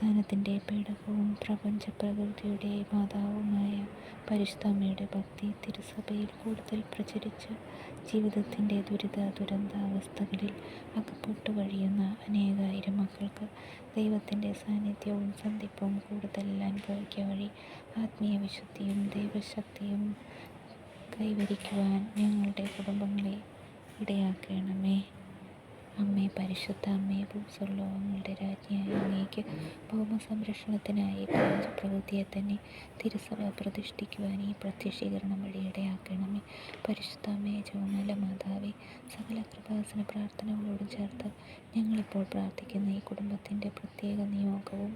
വാഗ്ദാനത്തിന്റെ പേടകവും പ്രപഞ്ച പ്രകൃതിയുടെ മാതാവുമായ പരിശുദ്ധമ്മയുടെ ഭക്തി തിരുസഭയിൽ കൂടുതൽ പ്രചരിച്ച് ജീവിതത്തിന്റെ ദുരിത ദുരന്താവസ്ഥകളിൽ അകപ്പെട്ടു കഴിയുന്ന അനേകായിരം മക്കൾക്ക് ദൈവത്തിന്റെ സാന്നിധ്യവും സന്ധിപ്പും കൂടുതൽ അനുഭവിക്കുക വഴി ആത്മീയ വിശുദ്ധിയും ദൈവശക്തിയും കൈവരിക്കുവാൻ ഞങ്ങളുടെ കുടുംബങ്ങളെ ഇടയാക്കണമേ. പരിശുദ്ധ അമ്മയെ ഭൂസ്വർലോകങ്ങളുടെ രാജ്ഞിയായ അങ്ങേക്ക് ഭൗമസംരക്ഷണത്തിനായി പ്രകൃതിയെ തന്നെ തിരുസഭ പ്രതിഷ്ഠിക്കുവാൻ ഈ പ്രത്യക്ഷീകരണം വഴി ഇടയാക്കണമേ പരിശുദ്ധ അമ്മയെ ജോമല മാതാവേ സകല കൃപാസന പ്രാർത്ഥനകളോട് ചേർത്ത് ഞങ്ങളിപ്പോൾ പ്രാർത്ഥിക്കുന്ന ഈ കുടുംബത്തിന്റെ പ്രത്യേക നിയോഗവും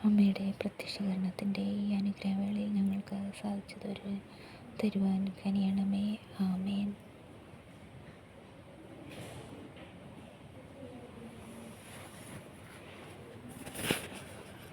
അമ്മയുടെ പ്രത്യക്ഷീകരണത്തിന്റെ ഈ അനുഗ്രഹവേളയിൽ ഞങ്ങൾക്ക് സാധിച്ചത് ഒരു തരുവാൻ കനിയണമേ. ആമേ